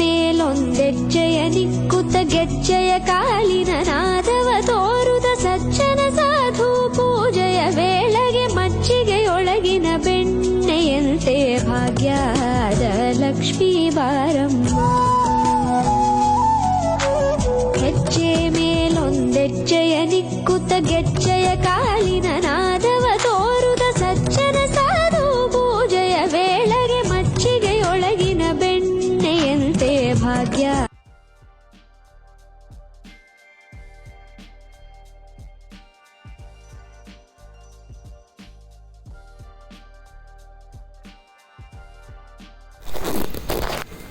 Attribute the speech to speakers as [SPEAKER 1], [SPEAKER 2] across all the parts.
[SPEAKER 1] ಮೇಲೊಂದೆಜ್ಜೆಯ ದಿಕ್ಕುತ ಗೆಜ್ಜೆಯ ಕಾಲಿನ ನಾದವ ತೋರುದ ಸಜ್ಜನ ಸಾಧು ಪೂಜೆಯ ವೇಳೆಗೆ ಮಜ್ಜಿಗೆಯೊಳಗಿನ ಬೆಣ್ಣೆಯಂತೆ ಭಾಗ್ಯಾದ ಲಕ್ಷ್ಮೀ ಬಾರಮ್ಮ ಹೆಜ್ಜೆ ಮೇಲೊಂದೆಜ್ಜೆಯ ದಿಕ್ಕುತ ಗೆಜ್ಜೆಯ ಕಾಲಿನ ನಾದ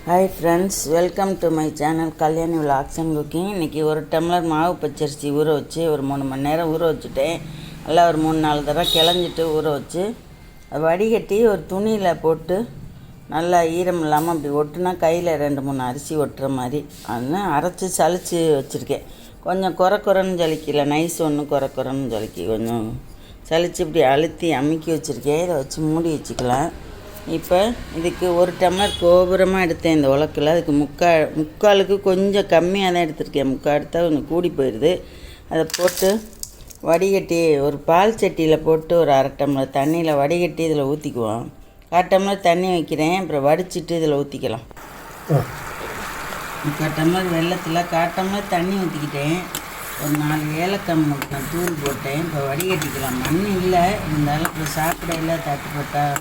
[SPEAKER 2] hi friends welcome to my channel Kalyani vlogs and cooking இன்றைக்கி ஒரு டம்ளர் மாவு பச்சரிசி ஊற வச்சு ஒரு மூணு மணி நேரம் ஊற வச்சுட்டேன் நல்லா ஒரு மூணு நாலு தடவை கிளஞ்சிட்டு ஊற வச்சு அதை வடிகட்டி ஒரு துணியில் போட்டு நல்லா ஈரம் இல்லாமல் அப்படி ஒட்டுனா கையில் ரெண்டு மூணு அரிசி ஒட்டுற மாதிரி. அது அரைச்சி சளிச்சு வச்சுருக்கேன். கொஞ்சம் குறை குறைன்னு ஜலிக்கல நைஸ் ஒன்று குறை குறைன்னு ஜலிக்கி கொஞ்சம் சளிச்சு இப்படி அழுத்தி அமுக்கி வச்சுருக்கேன். இதை வச்சு மூடி வச்சுக்கலாம். இப்போ இதுக்கு ஒரு டம்ளர் கோபுரமாக எடுத்தேன் இந்த உலக்கில். அதுக்கு முக்கால் முக்காலுக்கு கொஞ்சம் கம்மியாக தான் எடுத்திருக்கேன். முக்கால் எடுத்தால் கொஞ்சம் கூடி போயிடுது அதை போட்டு வடிகட்டி ஒரு பால் சட்டியில் போட்டு ஒரு அரை டம்ளர் தண்ணியில் வடிகட்டி இதில் ஊற்றிக்குவோம் கால் டம்ளர் தண்ணி வைக்கிறேன். அப்புறம் வடிச்சிட்டு இதில் ஊற்றிக்கலாம் முக்கால் டம்ளர் வெள்ளத்தில் கால் டம்ளர் தண்ணி ஊற்றிக்கிட்டேன் ஒரு நாலு ஏலக்காய் முட்டை தூள் போட்டேன். இப்போ வடிகட்டிக்கலாம். மண் இல்லை. இருந்தாலும் இப்போ சாப்பிடையில தட்டு போட்டால்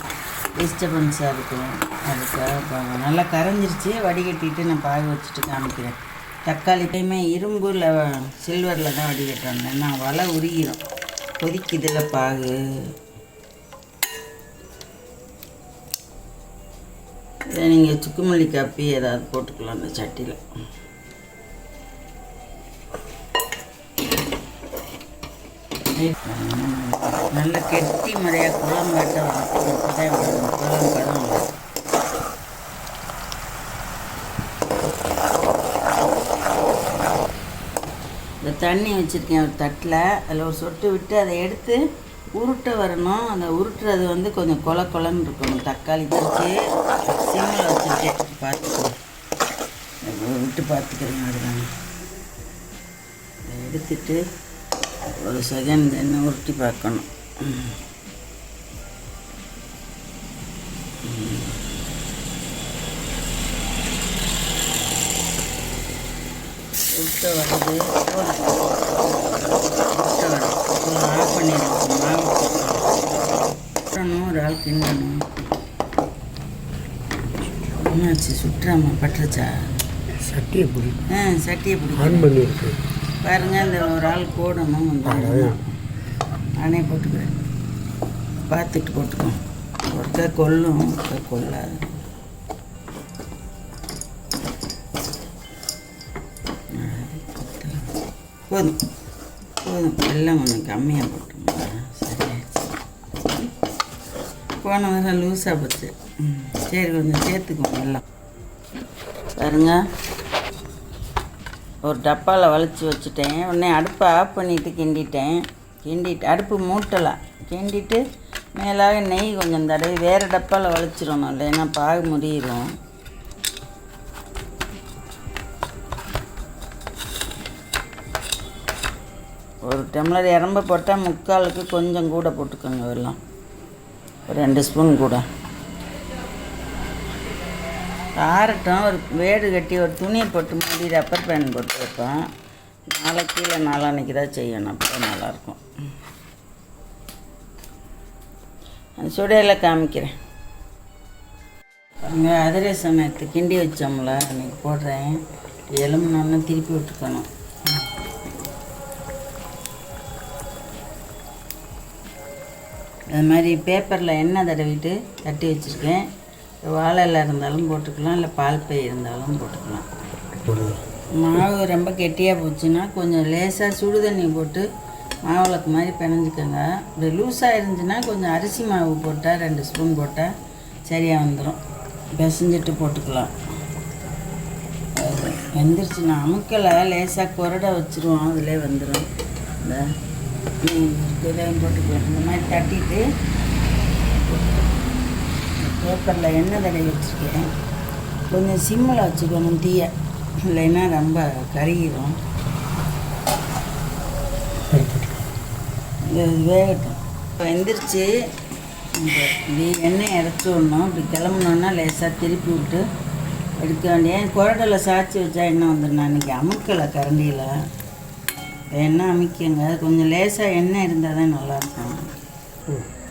[SPEAKER 2] டிஸ்டர்பன்ஸாக இருக்கும் அதுக்காக நல்லா கரைஞ்சிருச்சு வடிகட்டிட்டு நான் பாகு வச்சுட்டு காமிக்கிறேன். தக்காளி எப்பயுமே இரும்புல சில்வரில் தான் வடிகட்டுறாங்க. நான் வலை உருகிறோம் கொதிக்குதில் பாகு. இதை நீங்கள் சுக்குமல்லி காப்பி ஏதாவது போட்டுக்கலாம் அந்த சட்டியில். நல்ல கெட்டி முறையாக குளம் வெட்ட வரும் குழம்பு இந்த தண்ணி வச்சுருக்கேன் ஒரு தட்டில். அதில் ஒரு சொட்டு விட்டு அதை எடுத்து உருட்ட வரணும். அந்த உருட்டுறது வந்து கொஞ்சம் கொல கொலன்னு இருக்கணும். தக்காளி பறிச்சு சிம்மில் வச்சுருக்கேன். பார்த்துக்கிறேன் விட்டு பார்த்துக்கிறேன் அதுதான் எடுத்துட்டு ஒரு செகண்ட் என்ன உருட்டி பார்க்கணும் உருட்ட வருது ஆஃப் பண்ணிடுவோம் மாவு ஒரு ஆள் கிண்டணும் என்னாச்சு சுற்றாம பட்டுருச்சா
[SPEAKER 3] சட்டியை பிடி
[SPEAKER 2] ஆ சட்டியை பிடிக்கும்
[SPEAKER 3] ஆன் பண்ணியிருக்கு
[SPEAKER 2] பாருங்க இந்த ஒரு ஆள் போடணும் நானே போட்டுக்கிறேன். பார்த்துட்டு போட்டுக்கோ ஒருக்கா கொல்லும் ஒருக்கா கொல்லாது. போதும் போதும். எல்லாம் கொஞ்சம் கம்மியாக போட்டுருங்க சரியாச்சு போன வாரம் லூஸாக போச்சு. ம், சரி கொஞ்சம் சேர்த்துக்கோங்க எல்லாம். பாருங்க. ஒரு டப்பாவில் வளைச்சி வச்சுட்டேன். உடனே அடுப்பை ஆஃப் பண்ணிவிட்டு கிண்டிட்டேன். கிண்டிட்டு அடுப்பு மூட்டலாம் கிண்டிட்டு மேலாக நெய் கொஞ்சம் தடவி வேறு டப்பாவில் வளைச்சிடணும் இல்லைன்னா பாகு முடியிடும் ஒரு டம்ளர் இறம்ப போட்டால் முக்காலுக்கு கொஞ்சம் கூட போட்டுக்கோங்க எல்லாம் ஒரு ரெண்டு ஸ்பூன் கூட. காரட்டும் ஒரு வேடு கட்டி ஒரு துணியை போட்டு மூடி ரப்பர் பேன் போட்டு வைப்பேன். நாளைக்கு இல்லை நாளான்னைக்கு தான் செய்யணும் அப்போ நல்லாயிருக்கும். சுடையில் காமிக்கிறேன். அங்கே அதிரசம் நேற்று கிண்டி வச்சோம்ல அன்றைக்கி போடுறேன். எலும்புனோன்னு திருப்பி விட்டுக்கணும். அது மாதிரி பேப்பரில் எண்ணெய் தடவிட்டு தட்டி வச்சுருக்கேன். வாழை இலை இருந்தாலும் போட்டுக்கலாம் இல்லை பால் பை இருந்தாலும் போட்டுக்கலாம். மாவு ரொம்ப கெட்டியாக போச்சுன்னா கொஞ்சம் லேசாக சுடு தண்ணி போட்டு மாவுளக்கு மாதிரி பிணைஞ்சிக்கோங்க. இப்படி லூஸாக இருந்துச்சுன்னா கொஞ்சம் அரிசி மாவு போட்டால் ரெண்டு ஸ்பூன் போட்டால் சரியாக வந்துடும் பிசைஞ்சிட்டு போட்டுக்கலாம். வெந்துருச்சு நான் அமுக்கலை லேசாக குரட வச்சுருவோம் அதிலே வந்துடும் இந்த இதையும் போட்டுக்கலாம். இந்த மாதிரி தட்டிட்டு பேப்பரில் எண்ணெய் தடவி வச்சுருக்கேன் கொஞ்சம் சிம்மில் வச்சுக்கணும் தீயை இல்லைன்னா ரொம்ப கருகிடும் வேகட்டும். இப்போ வெந்துருச்சு இப்படி எண்ணெய் இறச்சி விடணும். இப்படி கிளம்புனோன்னா லேசாக திருப்பி விட்டு எடுக்க வேண்டிய குரடில் சாய்ச்சி வச்சா என்ன வந்துடும் அன்றைக்கி அமுக்கலை கரண்டியில். எண்ணெய் அமைக்குங்க கொஞ்சம் லேசாக எண்ணெய் இருந்தால் தான் நல்லாயிருக்கும்.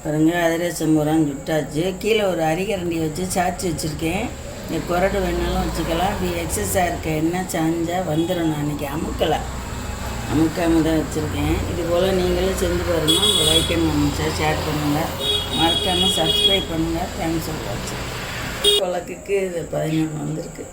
[SPEAKER 2] பாருங்க அதிரசம் பூரம் சுட்டாச்சு கீழே ஒரு அரிகரண்டி வச்சு சாய்ச்சி வச்சுருக்கேன். இந்த குரடு வேணாலும் வச்சுக்கலாம். இப்படி எக்ஸஸாக இருக்க என்ன சாஞ்சா வந்துடும் நான் அன்றைக்கி அமுக்கலை. அமுக்காமல் தான் வச்சுருக்கேன். இது போல் நீங்களும் செஞ்சு பாருங்கள் உங்கள் லைக் அண்ட் ஷேர் பண்ணுங்கள் மறக்காமல் சப்ஸ்கிரைப் பண்ணுங்கள் தேங்க்ஸ் ஃபார் வாட்சிங் வழக்குக்கு இது பதினொன்று வந்திருக்கு.